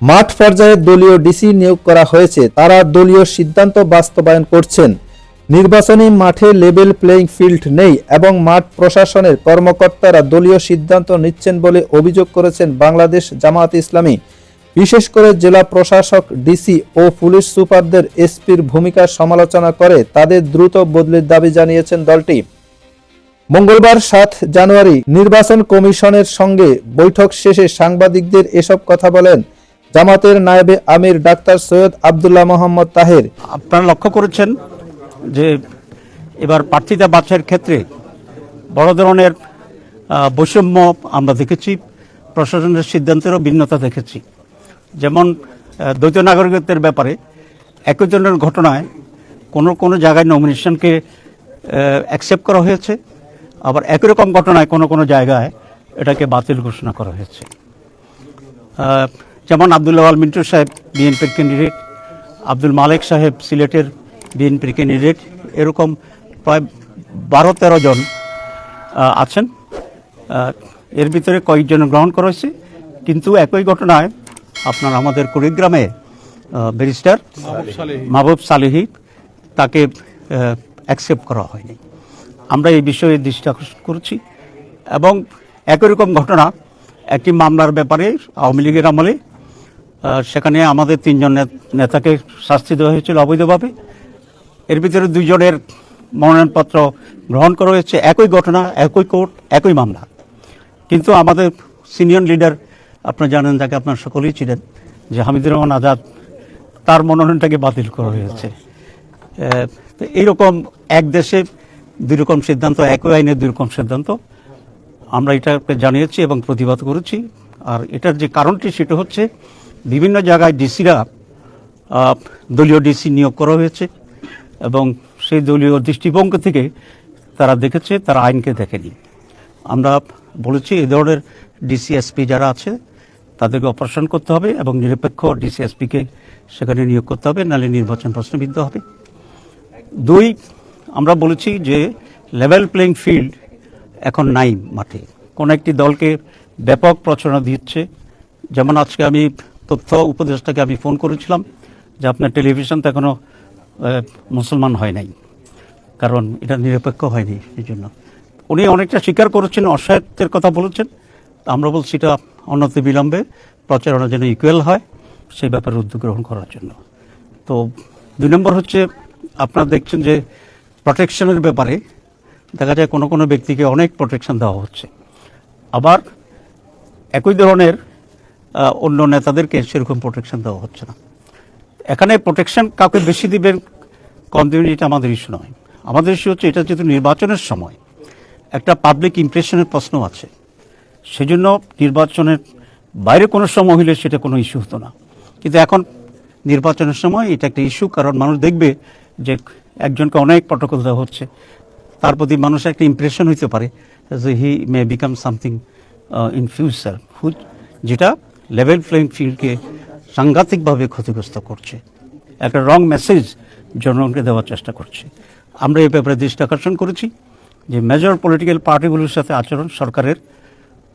মাঠ পর্যায়ে দলীয় ডিসি নিয়োগ করা হয়েছে। তারা দলীয় সিদ্ধান্ত বাস্তবায়ন করছেন। নির্বাচনী মাঠে লেভেল প্লেইং ফিল্ড নেই এবং মাঠ প্রশাসনের কর্মকর্তারা দলীয় সিদ্ধান্ত নিচ্ছেন বলে অভিযোগ করেছেন বাংলাদেশ জামায়াত ইসলামী। বিশেষ করে জেলা প্রশাসক, ডিসি ও পুলিশ সুপারদের এসপির ভূমিকার সমালোচনা করে, তাদের দ্রুত বদলির দাবি জানিয়েছেন দলটি। মঙ্গলবার সাত জানুয়ারি নির্বাচন কমিশনের সঙ্গে বৈঠক শেষে সাংবাদিকদের এসব কথা বলেন জামাতের নায়েবে আমির ডাক্তার সৈয়দ আবদুল্লাহ মোহাম্মদ তাহের। আপনারা লক্ষ্য করেছেন যে এবার প্রার্থিতা বাছাইয়ের ক্ষেত্রে বড় ধরনের বৈষম্য আমরা দেখেছি, প্রশাসনের সিদ্ধান্তেরও ভিন্নতা দেখেছি। যেমন দ্বৈত নাগরিকত্বের ব্যাপারে একই ঘটনায় কোনো কোনো জায়গায় নমিনেশনকে অ্যাকসেপ্ট করা হয়েছে, আবার একই রকম ঘটনায় কোনো কোনো জায়গায় এটাকে বাতিল ঘোষণা করা হয়েছে। যেমন আবদুল্লাহ আল মিন্টু সাহেব বিএনপির ক্যান্ডিডেট আব্দুল মালেক সাহেব, সিলেটের বিএনপির ক্যান্ডিডেট এরকম প্রায় বারো, তেরো জন আছেন। এর ভিতরে কয়েকজন গ্রহণ করা হয়েছে। কিন্তু একই ঘটনায় আপনার আমাদের কুড়িগ্রামে ব্যারিস্টার মাহবুব সালেহি তাকে অ্যাকসেপ্ট করা হয়নি। আমরা এই বিষয়ে দৃষ্টি আকর্ষণ করছি এবং একই রকম ঘটনা, একটি মামলার ব্যাপারে আওয়ামী লীগের আমলে সেখানে আমাদের তিনজন নেত- নেতাকে শাস্তি দেওয়া হয়েছিল অবৈধভাবে। এর ভিতরে দুইজনের মনোনয়নপত্র গ্রহণ করা হয়েছে। একই ঘটনা, একই কোর্ট, একই মামলা। কিন্তু আমাদের সিনিয়র লিডার, আপনারা জানেন যাকে আপনার সকলেই ছিলেন যে হামিদুর রহমান আজাদ, তার মনোনয়নটাকে বাতিল করা হয়েছে। তো এইরকম এক দেশে দুই রকম সিদ্ধান্ত, একই আইনে দুই রকম সিদ্ধান্ত। আমরা এটাকে জানিয়েছি এবং প্রতিবাদ করেছি। আর এটার যে কারণটি, সেটা হচ্ছে বিভিন্ন জায়গায় ডিসিরা দলীয় ডিসি নিয়োগ করা হয়েছে এবং সেই দলীয় দৃষ্টিভঙ্গি থেকে তারা দেখেছে, তারা আইনকে দেখেনি। আমরা বলেছি এই ধরনের ডিসিএসপি যারা আছে, তাদেরকে অপারেশন করতে হবে এবং নিরপেক্ষ ডিসিএসপিকে সেখানে নিয়োগ করতে হবে, নাহলে নির্বাচন প্রশ্নবিদ্ধ হবে। দুই, আমরা বলেছি যে লেভেল প্লেইং ফিল্ড এখন নাই মাঠে। কোন একটি দলকে ব্যাপক প্রচারণা দিচ্ছে। যেমন আজকে আমি তথ্য উপদেষ্টাকে আমি ফোন করেছিলাম যে আপনার টেলিভিশন তো এখনও মুসলমান হয় নাই। কারণ এটা নিরপেক্ষ হয়নি এই জন্য উনি অনেকটা স্বীকার করেছেন, অসহায়ত্বের কথা বলেছেন। আমরা বলছি এটা অনতি বিলম্বে, প্রচারণা যেন ইকুয়াল হয়, সেই ব্যাপারে উদ্যোগ গ্রহণ করার জন্য। তো দুই নম্বর হচ্ছে, আপনারা দেখছেন যে প্রোটেকশনের ব্যাপারে দেখা যায় কোনো কোনো ব্যক্তিকে অনেক প্রোটেকশন দেওয়া হচ্ছে। আবার একই ধরনের অন্য নেতাদেরকে সেরকম প্রোটেকশন দেওয়া হচ্ছে না। এখানে প্রোটেকশন কাউকে বেশি দিবেন কম দিবেন এটা আমাদের ইস্যু নয়। আমাদের ইস্যু হচ্ছে এটা যেহেতু নির্বাচনের সময়, একটা পাবলিক ইমপ্রেশনের প্রশ্ন আছে। সেজন্য নির্বাচনের বাইরে কোনো সময় হলে সেটা কোনো ইস্যু হতো না। কিন্তু এখন নির্বাচনের সময় এটা একটা ইস্যু কারণ মানুষ দেখবে যে একজনকে অনেক প্রটোকল দেওয়া হচ্ছে। তার প্রতি মানুষের একটা ইমপ্রেশন হইতে পারে যে he may become something in future যেটা লেভেল প্লেইং ফিল্ডকে সাংঘাতিকভাবে ক্ষতিগ্রস্ত করছে। একটা রং মেসেজ জনগণকে দেওয়ার চেষ্টা করছে। আমরা এই ব্যাপারে দৃষ্টি আকর্ষণ করেছি যে মেজর পলিটিক্যাল পার্টিগুলোর সাথে আচরণ সরকারের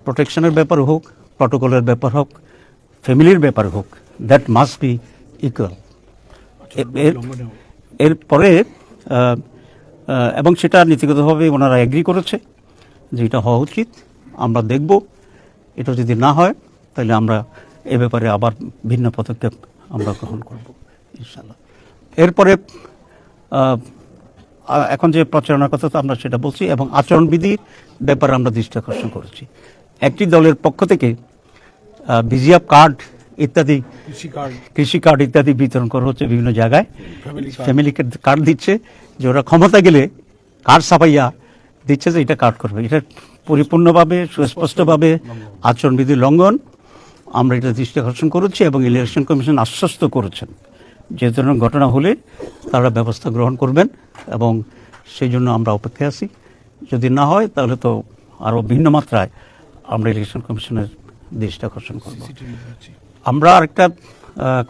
প্রোটেকশনের ব্যাপার হোক প্রটোকলের ব্যাপার হোক ফ্যামিলির ব্যাপার হোক দ্যাট মাস্ট বি ইকুয়াল এরপরে এবং সেটা নীতিগতভাবে ওনারা এগ্রি করেছে যে এটা হওয়া উচিত। আমরা দেখব। এটা যদি না হয় তাহলে আমরা এ ব্যাপারে আবার ভিন্ন পদক্ষেপ আমরা গ্রহণ করব ইনশাল্লাহ এরপরে এখন যে প্রচারণার কথা তো আমরা সেটা বলছি এবং আচরণবিধির ব্যাপারে আমরা দৃষ্টি আকর্ষণ করেছি। একটি দলের পক্ষ থেকে বিজিএফ কার্ড ইত্যাদি কৃষি কার্ড। ইত্যাদি বিতরণ করা হচ্ছে বিভিন্ন জায়গায়। ফ্যামিলি কার্ড দিচ্ছে যে ওরা ক্ষমতা গেলে কার্ড ছাপাইয়া দিচ্ছে যে এটা কার্ড করবে। এটা পরিপূর্ণভাবে সুস্পষ্টভাবে আচরণবিধি লঙ্ঘন। আমরা এটা দৃষ্টি আকর্ষণ করেছি এবং ইলেকশন কমিশন আশ্বস্ত করেছেন। যে ধরনের ঘটনা হলে তারা ব্যবস্থা গ্রহণ করবেন এবং সেই জন্য আমরা অপেক্ষায় আছি। যদি না হয় তাহলে তো আরও ভিন্ন মাত্রায় আমরা ইলেকশন কমিশনের দৃষ্টি আকর্ষণ করব। আমরা আরেকটা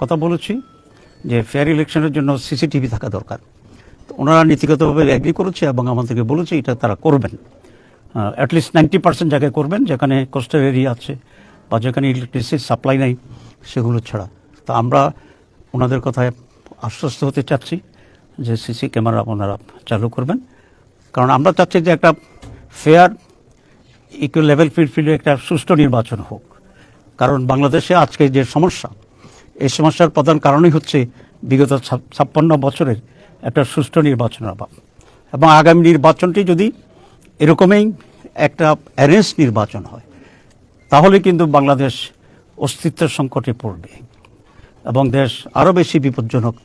কথা বলেছি যে ফেয়ার ইলেকশনের জন্য সিসিটিভি থাকা দরকার। তো ওনারা নীতিগতভাবে এগ্রি করেছে এবং আমাদেরকে বলেছে এটা তারা করবেন। অ্যাটলিস্ট নাইনটি পার্সেন্ট জায়গায় করবেন যেখানে কোস্টাল এরিয়া আছে বা যেখানে ইলেকট্রিসিটি সাপ্লাই নাই, সেগুলো ছাড়া। তা আমরা ওনাদের কথায় আশ্বস্ত হতে চাচ্ছি যে সিসি ক্যামেরা ওনারা চালু করবেন। কারণ আমরা চাচ্ছি যে একটা ফেয়ার ইকুয়াল লেভেল ফিল্ড একটা সুষ্ঠু নির্বাচন হোক। কারণ বাংলাদেশে আজকে যে সমস্যা, এই সমস্যার প্রধান কারণই হচ্ছে বিগত ছাপ- ছাপ্পান্ন বছরের একটা সুষ্ঠু নির্বাচনের অভাব। এবং আগামী নির্বাচনটি যদি এরকমই একটা অ্যারেঞ্জ নির্বাচন হয় তাহলে কিন্তু বাংলাদেশ অস্তিত্বের সংকটে পড়বে এবং দেশ আরও বেশি বিপজ্জনক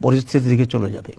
পরিস্থিতির দিকে চলে যাবে।